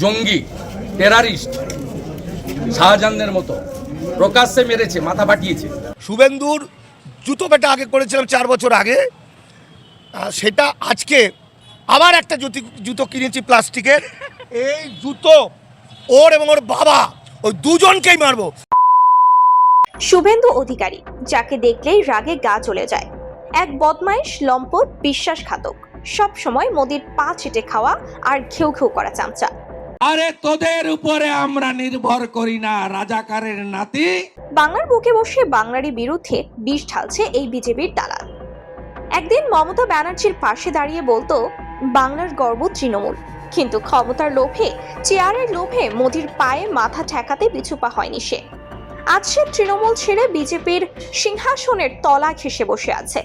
জঙ্গি টেরারিস্ট শাহজাহানদের মতো। প্রকাশ্যে মেরেছে মাথা ফাটিয়েছে। শুভেন্দুর জুতো পেটা আগে করেছিলাম চার বছর আগে। সেটা আজকে আবার একটা জুতি জুতো কিনেছি প্লাস্টিকের। এই জুতো ওর এবং ওর বাবা ওই দুজনকেই মারবো। শুভেন্দু অধিকারী যাকে দেখলেই রাগে গা চলে যায়। এক বদমাইশ লম্পট বিশ্বাসঘাতক। সব সময় মোদির পা চেটে খাওয়া আর ঘেউ ঘেউ করা চামচা। আরে তোদের উপরে আমরা নির্ভর করি না রাজাকারের নাতি। বাংলার বুকে বসে বাংলারই বিরুদ্ধে বিষ ঢালছে এই বিজেপির দালাল। একদিন মমতা ব্যানার্জির পাশে দাঁড়িয়ে বলতো বাংলার গর্ব তৃণমূল। কিন্তু ক্ষমতার লোভে চেয়ারের লোভে মোদির পায়ে মাথা ঠেকাতে পিছুপা হয়নি সে। আজ সে তৃণমূল ছেড়ে বিজেপির সিংহাসনের তলা ঘেসে বসে আছে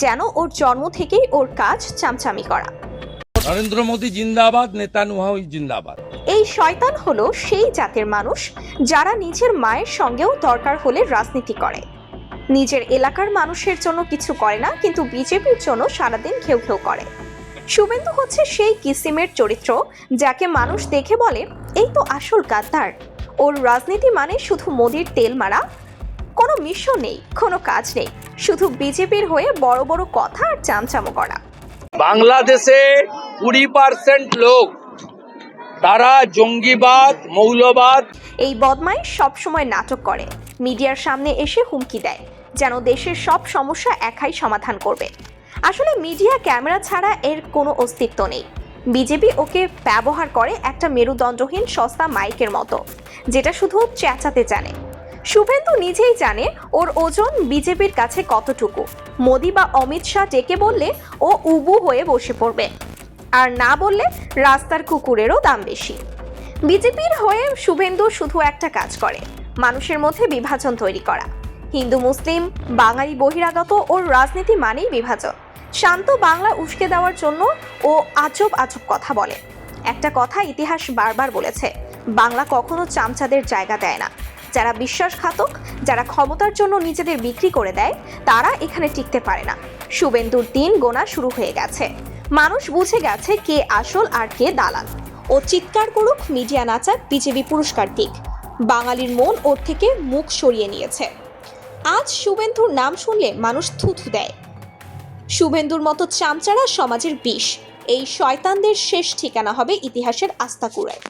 যেন ওর জন্ম থেকেই ওর কাজ চামচামি করা। নরেন্দ্র মোদী জিন্দাবাদ নেতানুহাউ জিন্দাবাদ। এই শয়তান হলো সেই জাতের মানুষ যারা নিজের মায়ের সঙ্গেও দরকার হলে রাজনীতি করে। নিজের এলাকার মানুষের জন্য কিছু করে না, কিন্তু বিজেপির জন্য সারাদিন ঘেউ ঘেউ করে। শুভেন্দু হচ্ছে সেই কিসিমের চরিত্র যাকে মানুষ দেখে বলে, এই তো আসল গাদ্দার। ওর রাজনীতি মানে শুধু মোদির তেল মারা। কোনো মিশন নেই, কোনো কাজ নেই। শুধু বিজেপির হয়ে বড় বড় কথা আর চামচামো করা বাংলাদেশে কুড়ি পার্সেন্ট লোক তারা জঙ্গিবাদ, মৌলবাদ। এই বদমাইশ সবসময় নাটক করে। মিডিয়ার সামনে এসে হুমকি দেয়, যেন দেশের সব সমস্যা একাই সমাধান করবে। আসলে মিডিয়া ক্যামেরা ছাড়া এর কোনো অস্তিত্ব নেই। বিজেপি ওকে ব্যবহার করে একটা মেরুদণ্ডহীন সস্তা মাইকের মতো, যেটা শুধু চেঁচাতে জানে। শুভেন্দু নিজেই জানে ওর ওজন বিজেপির কাছে কতটুকু। মোদি বা অমিত শাহ ডেকে বললে ও উবু হয়ে বসে পড়বে। আর না বললে রাস্তার কুকুরেরও দাম বেশি। বিজেপির হয়ে শুভেন্দু শুধু একটা কাজ করে, মানুষের মধ্যে বিভাজন তৈরি করা। হিন্দু, মুসলিম, বাঙালি বহিরাগত ও রাজনীতি মানেই বিভাজন। শান্ত বাংলা উস্কে দেওয়ার জন্য ও আজব আজব কথা বলে। একটা কথা ইতিহাস বারবার বলেছে, বাংলা কখনো চামচাদের জায়গা দেয় না। যারা বিশ্বাসঘাতক, যারা ক্ষমতার জন্য নিজেদের বিক্রি করে দেয়, তারা এখানে টিকতে পারে না। শুভেন্দুর দিন গোনা শুরু হয়ে গেছে। মানুষ বুঝে গেছে কে আসল আর কে দালাল। ও চিৎকার করুক, মিডিয়া নাচাক, বিজেপি পুরস্কার ঠিক বাঙালির মন ওর থেকে মুখ সরিয়ে নিয়েছে। আজ শুভেন্দুর নাম শুনলে মানুষ থুথু দেয়। শুভেন্দুর মতো চামচারা সমাজের বিষ। এই শয়তানদের শেষ ঠিকানা হবে ইতিহাসের আস্তাকুড়ায়